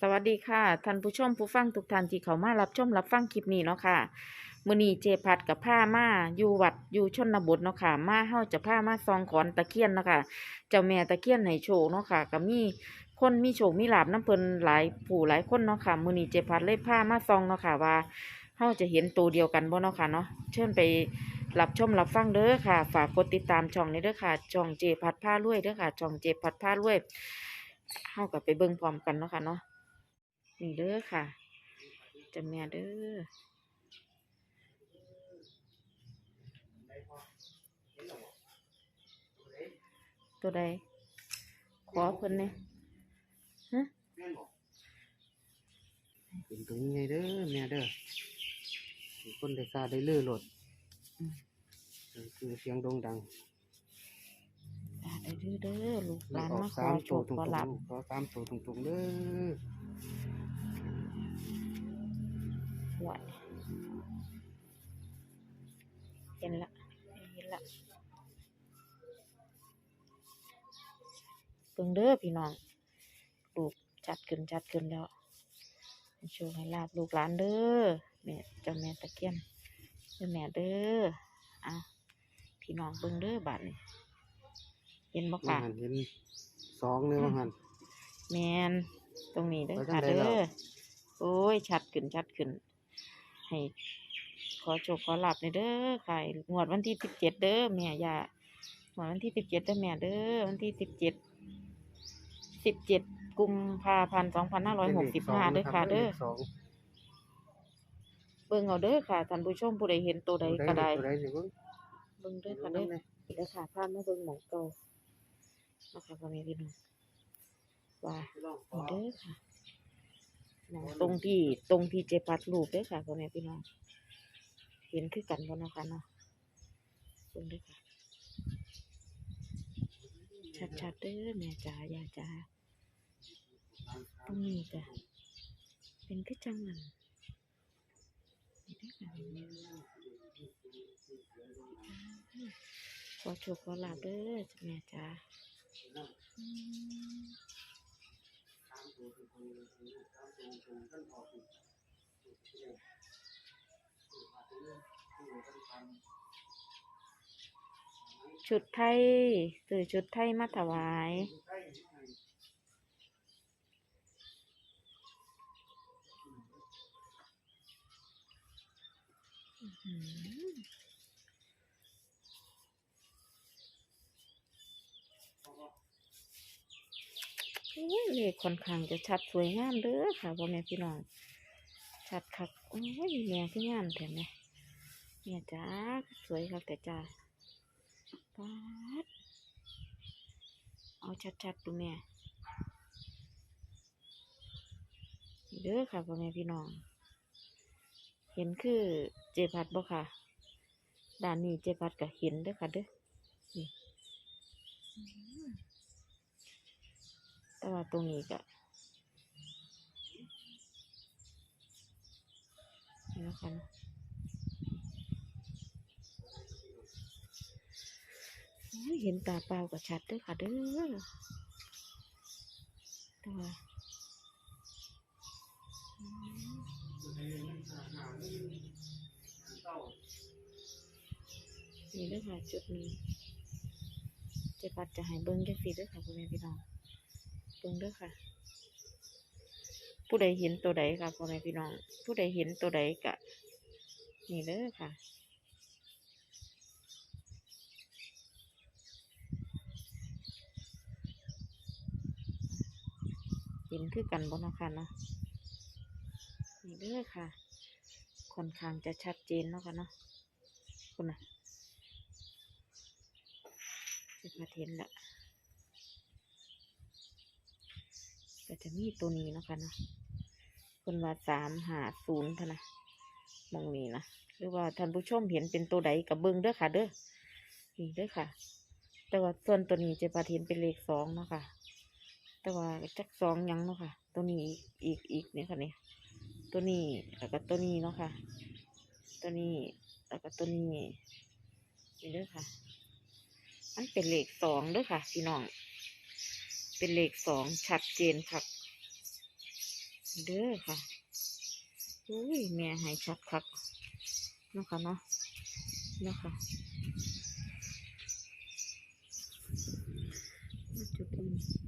สวัสดีค่ะท่านผู้ชมผู้ฟังทุกท่านที่เขามารับชมรับฟังคลิปนี้เนาะค่ะมือนีเจพัดกับผ้ามาอยู่วัดอยู่ชนบทเนาะค่ะ มาเฮาจะผ้ามาซองขอนตะเคียนเนาะค่ะเจ้าแม่ตะเคียนให้โชคเนาะค่ะก็มีคนมีโชคมีลาบน้ำเพลินหลายผู้หลายคนเนาะค่ะมือนีเจพัดเลยผ้ามาซองเนาะค่ะว่าเฮาจะเห็นตัวเดียวกันบ่เนาะค่ะเนาะเชิญไปรับชมรับฟังเด้อค่ะ ฝากกดติดตามช่องนี้เด้อค่ะช่องเจพัดผ้ารวยเด้อค่ะช่องเจพัดผ้ารวย เฮาก็ไปเบิ่งพร้อมกันเนาะค่ะเนาะนี่เด้อค่ะจะแม่เด้อตัวใดขอเพิ่นเนี่ยฮะเป็นตรงนี้ไงเด้อแม่เด้อมีคนได้ซาได้ลือหลดนั่นคือเสียงโด่งดังตา ได้เด้อเด้อลูกหลานออมากขอสามโชตัวคตรงขอๆหลับขอสามตัวตรงๆเด้อไหวเห็นละเห็นละเบิ่งเด้อพี่น้องลูกจัดขึ้นจัดขึ้นแล้วให้โชคให้ลาบลูกหลานเด้อแม่เจ้าแม่ตะเคียนเจ้าแม่เด้อเอาพี่น้องเบิ่งเด้อบาดนี้ เห็นบ่มาค่ะ หันเห็นสองเลยมาหัน แมนตรงนี้เด้อไปทาค่ะงใดเด้แล้ว อโอ้ย ชัดขึ้นชัดขึ้น ให้ ขอโชคขอหลับในเด้อค่ะงวดวันที่สิบเจ็ดเด้อแม่ย่างวดวันที่สิบเจ็ดเด้อแม่เด้อวันที่สิบเจ็ดสิบเจ็ดกุมภาพันธ์สองพันห้าร้อยหกสิบห้าเด้อค่ะ เด้อสองเบิ่งเอาเด้อค่ะท่านผู้ชมผู้ใดเห็นตัวใดก็ได้ตัวใดนี่เบิ่งเบิ่งเด้อเบิ่ค่ะงเด้อนำแน่เดี๋ยวค่ะพามาเบิ่งหมองเก่า นะคะพ่อแม่พี่น้องว่านี่เด้อค่ะหนังตรงที่ตรงที่เจปัดรูปเด้อค่ะพ่อแม่พี่น้องเห็นคือกันบ่เนาะค่ะเนาะเบิ่งเด้อค่ะชัดๆเด้อแม่จ๋าย่าจ๋าตรงนี้จ้ะเป็นคือจังนั้นนี่เด้อค่ะขอโชคขอลาบเด้อแม่จ๋า อืมชุดไทยซื้อชุดไทยมาถวายอือหือโอ้ย เลขค่อนข้างจะชัดสวยงามเด้อค่ะพ่อแม่พี่น้อง ชัดคักโอ้ยแม่คืองามแท้แม่แม่ยจ้าสวยคักแต่จ้าป๊าดเอาชัดๆดูแม่นี่เด้อค่ะพ่อแม่พี่น้อง เห็นคือเจพัดบ่ค่ะด้านนี้เจพัดก็เห็นเด้อค่ะเด้อนี่ แต่ว่าตรงนี้ก็นี่นะคะเนเห็นตาเปล่าก็ชัดด้อค่ะเด้อแต่ว่ามนี่ด้อค่ะจุดนี้เจะปัดจะให้เบิ้งจังสีด้อค่ะพ่อแม่พี่น้อง เบิ้งเด้อค่ะ ผู้ใดเห็นตัวใดค่ะพ่อแม่พี่น้อง ผู้ใดเห็นตัวใดกะ นี่เด้อค่ะเห็นคือกันบ่เนาะค่ะเนาะนี่เด้อค่ะค่อนข้างจะชัดเจนเนาะค่ะเนาะคุณน่ะจะมาเห็นละ ก็จะมีตัวนี้นะคะนะคนว่าสามหาศูนย์เท่านะมองนี้นะหรือว่าท่านผู้ชมเห็นเป็นตัวใดกับเบิ้งเด้อค่ะ เด้อนี่เด้อค่ะ แต่ว่าส่วนตัวนี้จะปาเห็นเป็นเลขสองเนาะค่ะ แต่ว่าจักสองยังเนาะค่ะ ตัวนี้อีกอีกเนี่ยค่ะเนี่ยตัวนี้แล้วก็ตัวนี้เนาะค่ะ ตัวนี้แล้วก็ตัวนี้นี่เด้อค่ะ มันเป็นเลขสองเด้อค่ะพี่น้อง เป็นเลขสองชัดเจนค่ะเด้อค่ะอุ้ยแม่หายชัดคับนะคะเนาะนะคะจุดนี้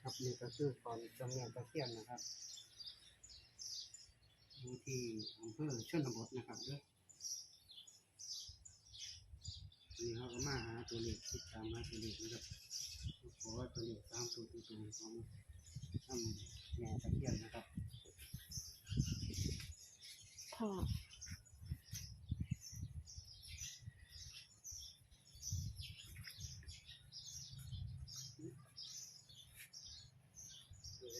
ครับนี่ก็คือตอนจำเนียงตะเคียนนะครับอยู่ที่อำเภอชนบทนะครับเด้อนี่เขาก็มาหาตัวเลขติดตามหาตัวเลขนะครับขอว่าตัวเลขตามตัวตรงๆของทำแม่ตะเคียนนะครับพ่อ ตัวไหน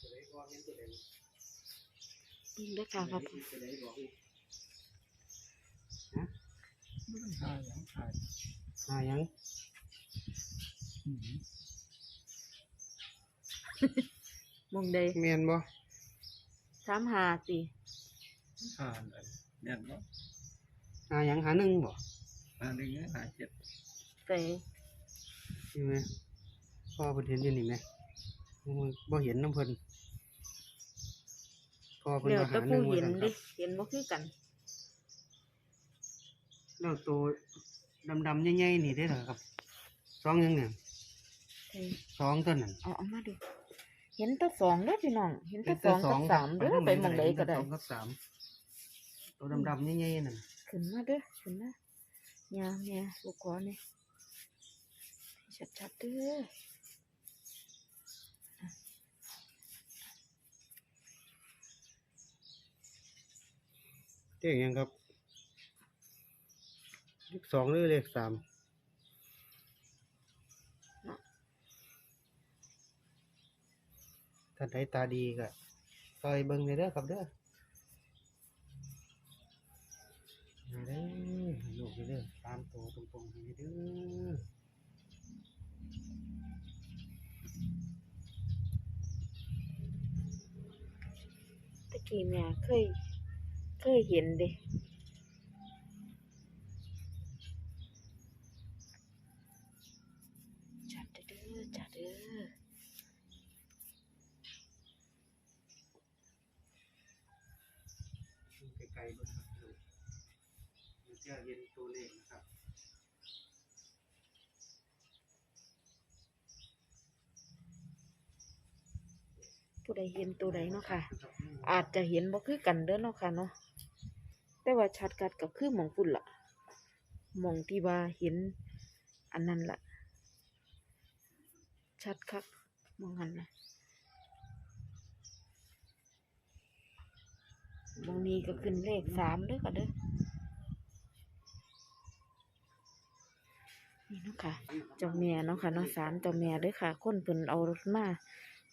ตัวไหนบอก เห็นตัวไหนเบิ่งเด้อค่ะครับตัวไหนบอกนี่ไม่ต้องทายอย่างทาหายังมองใดเมียนบ่สามหาสิทานอะไรเนี่ยก็หายังหาหนึ่งบ่หาหนึ่งหาเจ็ดใส่ใช่ไหมพ่อเพิ่นเห็นอยู่นี่ไหมบ่เห็นน้ำเพิ่น พ่อเพิ่นเดี๋ยวก็แตะหาหผู้นึ่งว่าเห็นซั่นคดิรับเห็นบ่คือกัน แล้วตัวดำๆใหญ่ๆนี่ได้เหรอครับสองยังเนี่ยใส่สองตัวนั่น เอาเอามาดู เห็นแตัวสองเด้อพี่น้อง เห็นแตัวสองกับสามเด้อไปหมองใดก็ได้ สองกับสามตัวดำๆใหญ่ๆนั่นขึ้นมาเด้อขึ้นมาเนี่ยเนี่ยลูกขอเนี่ยชัดๆเด้อ เลขยังครับ เลขสองหรือเลขสามถ้าใดตาดีก็ซอยเบิ่งเลยเด้อครับเด้อเด้อห้ลูกเด้อตามตัวตรงๆไปเด้อตะกี้แม่เคย เคยเห็นด้จัดเด้อจัดเด้อไกลๆบิ่งครับลูมันจะเห็นตัวเลขนะครับผู้ใดเห็นตัวใดเนาะค่ะ อาจจะเห็นบ่คือกันเด้อเนาะค่ะเนาะ แต่ว่าชัดกัดก็คือหมองปุ่นละหมองที่ว่าเห็นอันนั้นละชัดคักมองหันนะมองนี้ก็ขึ้นเลขสามเด้อค่ะเด้อนี่เนาะค่ะเจ้าแม่เนาะค่ะเนาะสารเจ้าแม่เด้อค่ะ คนเพิ่นเอารถมา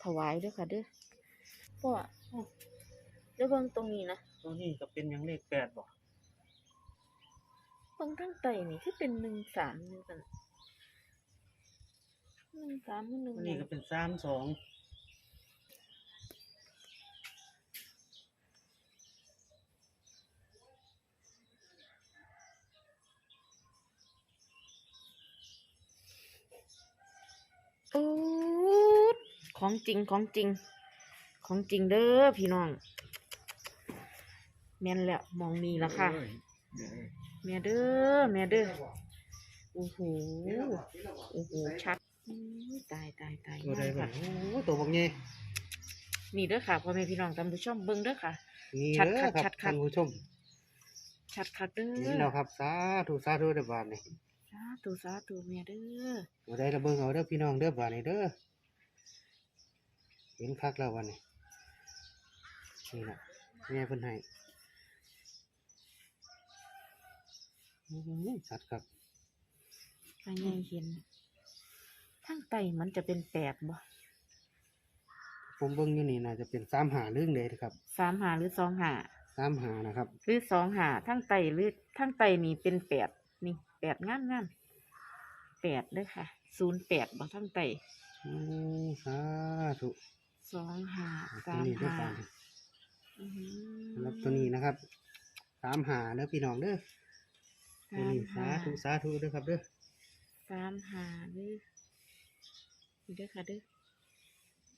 ถวายเด้อค่ะเด้อพ่ออ้าวเดี๋ยวเบิ่งตรงนี้นะ ตัวนี้ก็เป็นหยังเลขแปดบ่เบิ่งทางใต้นี่คือเป็นหนึ่งสามหนึ่งกันหนึ่งสามหรือหนึ่งตัวหนี้ยังก็เป็นสามสองโอ้ดของจริงของจริง ของจริงเด้อพี่น้อง แม่นแล้วมองนี่ละค่ะเอ้ยเดี๋ยวแม่เด้อแม่เด้อโอ้โหโอ้โหชัดอื้อตายตายตายตัวใดมากบ่ค่ะโอ้ตัวบักใหญ่นี่เด้อค่ะพ่อแม่พี่น้องท่านผู้ชมเบิ่งเด้อค่ะนี่ชัดเด้อคักคชัรับดคักท่านผู้ชม ชัดคักเด้เห็นอแล้วครับสาธุสาธุเด้อบาดนี่สาธุสาธุแม่เด้อตัวใดระเบิ่งเอาเด้อพี่น้องเด้อบาดนี่เด้อเห็นคักแล้ววันนี้นี่ล่ะแม่เพิ่นให้ ชัดครับใครยังเห็นทางใต้มันจะเป็นแปดบ่ผมเบิ่งอยู่นี่น่าจะเป็นสามหาเรื่องเลยนะครับสามหาหรือสองหาสามหานะครับ หรือสองหาทั้งไตหรือทั้งไตนี่เป็นแปดนี่แปดงามงามแปดเลยค่ะศูนย์แปดบ่ทั้งไตอืมสาธุสองหาตัวสามนี้ด้วยหากันอื้อหือสำหรับตัวนี้นะครับสามหาเด้อพี่น้องเด้อ ตัวนี้สาธุสาธุเด้อครับเด้อสามหาเด้อนี่เด้อค่ะเด้อ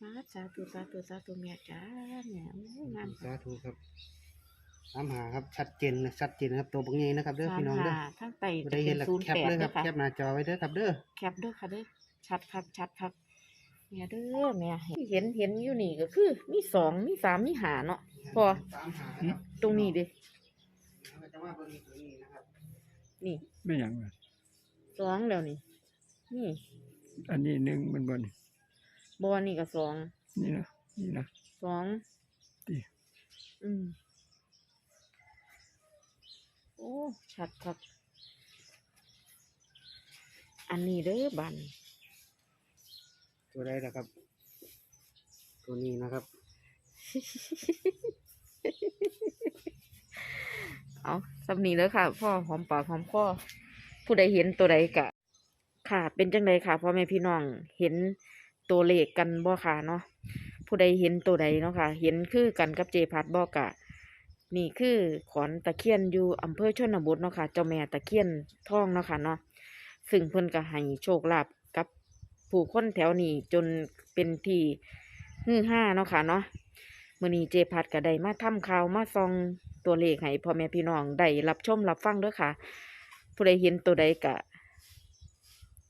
มาสาธุสาธุสาธุแม่จ้าแม่โอ้ยงามสาธุครับสามหาครับชัดเจนนะชัดเจนนะครับตัวบางใหญ่นะครับเด้อสามพี่น้องเด้อหาทั้งไตบ่จะได้เป็เห็นนแล้วศูนย์แคปแปดเลยคเด้รัอบค่ะแคปหน้าจอไว้เด้อครับเด้อ แคปเด้อค่ะเด้อชัดครับชัดครับแม่เด้อแม่เห็นเห็นอยู่นี่ก็คือ มีสองมีสามมีหาเนาะ พอสามหานะครับตรงนี้เด้เราจะว่าเบิ่งตัวนี้ นะครับนี่ไม่หยังเลยสองแล้วนี่ นี่อันนี้หนึ่งมันบนบอนี่ก็สองนี่นะนี่นะสองติอืมโอ้ชัดครับ อันนี้เด้อบันตัวใดนะครับ ตัวนี้นะครับ เอาสำนีเลยค่ะ พ่อหอมปากหอมคอผู้ใดเห็นตัวใดกะ ค่ะ เป็นจังใดค่ะพ่อแม่พี่น้องเห็นตัวเลขกันบ่ค่ะเนาะผู้ใดเห็นตัวใดเนาะค่ะ เห็นคือกันกับเจพัดบ่กะนี่คือขอนตะเคียนอยู่อำเภอชนบทเนาะค่ะ เจ้าแม่ตะเคียนท่องเนาะค่ะเนาะซึ่งเพิ่นก็ให้โชคลาภกับผู้คนแถวนี้จนเป็นที่ฮือฮาเนาะค่ะเนาะ มื้อนี้เจพัดก็ได้มาทำข่าวมาส่องตัวเลขให้พ่อแม่พี่น้องได้รับชมรับฟังด้อค่ะ ผู้ใดเห็นตัวใดก็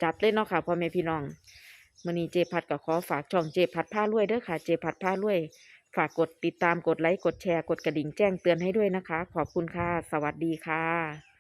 จัดเลยเนาะค่ะพ่อแม่พี่น้องมื้อนี้เจพัดก็ขอฝากช่องเจพัดพารวยด้อค่ะ เจพัดพารวย ฝากกดติดตามกดไลค์กดแชร์กดกระดิ่งแจ้งเตือนให้ด้วยนะคะ ขอบคุณค่ะ สวัสดีค่ะ